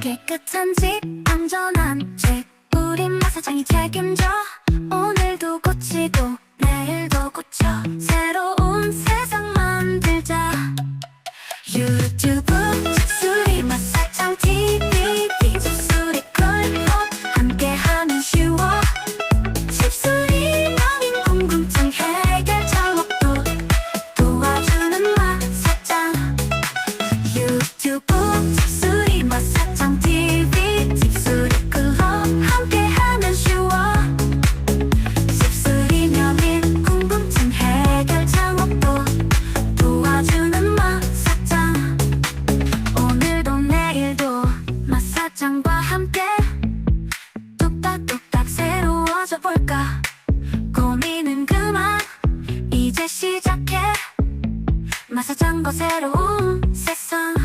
깨끗한 집, 안전한 집. 우리 마사장이 책임져. 답장과 함께 뚝딱뚝딱 새로워져 볼까? 고민은 그만. 이제 시작해. 마사장과 새로운 세상.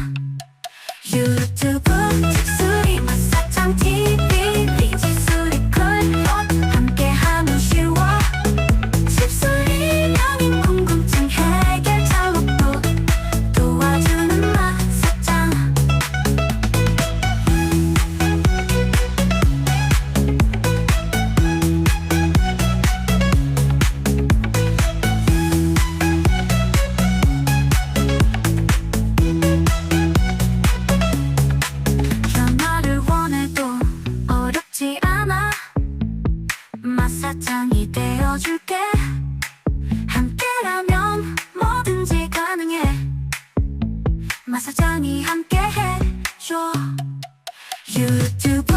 마사장이 되어줄게. 함께라면 뭐든지 가능해. 마사장이 함께해줘. 유튜브